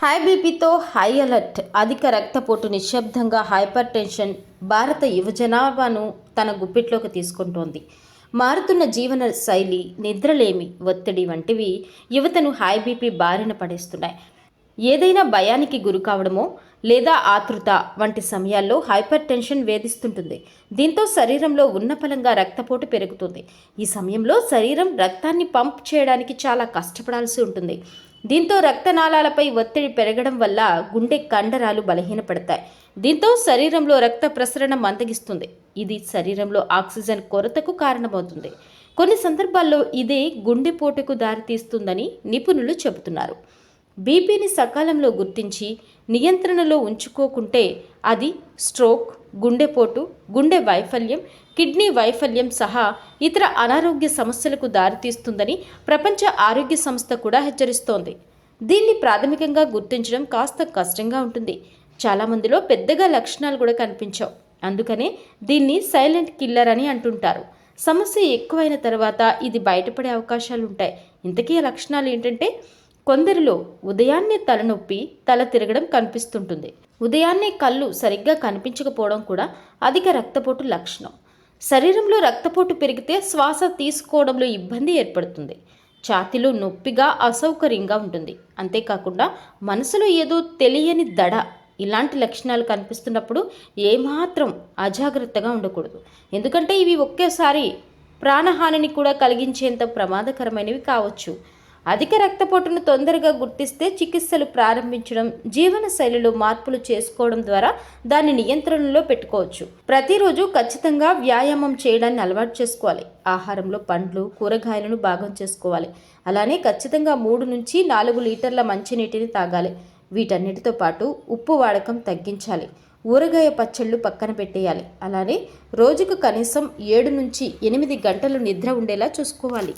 High బీపీతో high alert. అధిక రక్తపోటు నిశ్శబ్దంగా హైపర్ టెన్షన్ భారత యువజనాభాను తన గుప్పిట్లోకి తీసుకుంటోంది. మారుతున్న జీవన శైలి నిద్రలేమి ఒత్తిడి వంటివి యువతను హై బీపీ బారిన పడేస్తున్నాయి. ఏదైనా భయానికి గురి కావడమో లేదా ఆతృత వంటి సమయాల్లో హైపర్ టెన్షన్ వేధిస్తుంటుంది. దీంతో శరీరంలో ఉన్నపలంగా రక్తపోటు పెరుగుతుంది. ఈ సమయంలో శరీరం రక్తాన్ని పంప్ చేయడానికి చాలా కష్టపడాల్సి ఉంటుంది. దీంతో రక్తనాళాలపై ఒత్తిడి పెరగడం వల్ల గుండె కండరాలు బలహీనపడతాయి. దీంతో శరీరంలో రక్త ప్రసరణ మందగిస్తుంది ఇది శరీరంలో ఆక్సిజన్ కొరతకు కారణమవుతుంది. కొన్ని సందర్భాల్లో ఇదే గుండెపోటుకు దారితీస్తుందని నిపుణులు చెబుతున్నారు. బీపీని సకాలంలో గుర్తించి నియంత్రణలో ఉంచుకోకుంటే అది స్ట్రోక్ గుండెపోటు గుండె వైఫల్యం కిడ్నీ వైఫల్యం సహా ఇతర అనారోగ్య సమస్యలకు దారితీస్తుందని ప్రపంచ ఆరోగ్య సంస్థ కూడా హెచ్చరిస్తోంది. దీన్ని ప్రాథమికంగా గుర్తించడం కాస్త కష్టంగా ఉంటుంది. చాలామందిలో పెద్దగా లక్షణాలు కూడా కనిపించవు. అందుకనే దీన్ని సైలెంట్ కిల్లర్ అని అంటుంటారు. సమస్య ఎక్కువైన తర్వాత ఇది బయటపడే అవకాశాలు ఉంటాయి ఇంతకీ లక్షణాలు ఏంటంటే కొందరిలో ఉదయాన్నే తలనొప్పి తల తిరగడం కనిపిస్తుంటుంది. ఉదయాన్నే కళ్ళు సరిగ్గా కనిపించకపోవడం కూడా అధిక రక్తపోటు లక్షణం. శరీరంలో రక్తపోటు పెరిగితే శ్వాస తీసుకోవడంలో ఇబ్బంది ఏర్పడుతుంది. ఛాతీలో నొప్పిగా అసౌకర్యంగా ఉంటుంది. అంతేకాకుండా మనసులో ఏదో తెలియని దడ ఇలాంటి లక్షణాలు కనిపిస్తున్నప్పుడు ఏమాత్రం అజాగ్రత్తగా ఉండకూడదు. ఎందుకంటే ఇవి ఒకేసారి ప్రాణహానిని కూడా కలిగించేంత ప్రమాదకరమైనవి కావచ్చు. అధిక రక్తపోటును తొందరగా గుర్తిస్తే చికిత్సలు ప్రారంభించడం జీవన శైలిలో మార్పులు చేసుకోవడం ద్వారా దాన్ని నియంత్రణలో పెట్టుకోవచ్చు. ప్రతిరోజు ఖచ్చితంగా వ్యాయామం చేయడాన్ని అలవాటు చేసుకోవాలి. ఆహారంలో పండ్లు కూరగాయలను భాగం చేసుకోవాలి. అలానే ఖచ్చితంగా మూడు నుంచి నాలుగు లీటర్ల మంచినీటిని తాగాలి. వీటన్నిటితో పాటు ఉప్పు వాడకం తగ్గించాలి. ఊరగాయ పచ్చళ్ళు పక్కన పెట్టేయాలి. అలానే రోజుకు కనీసం ఏడు నుంచి ఎనిమిది గంటలు నిద్ర ఉండేలా చూసుకోవాలి.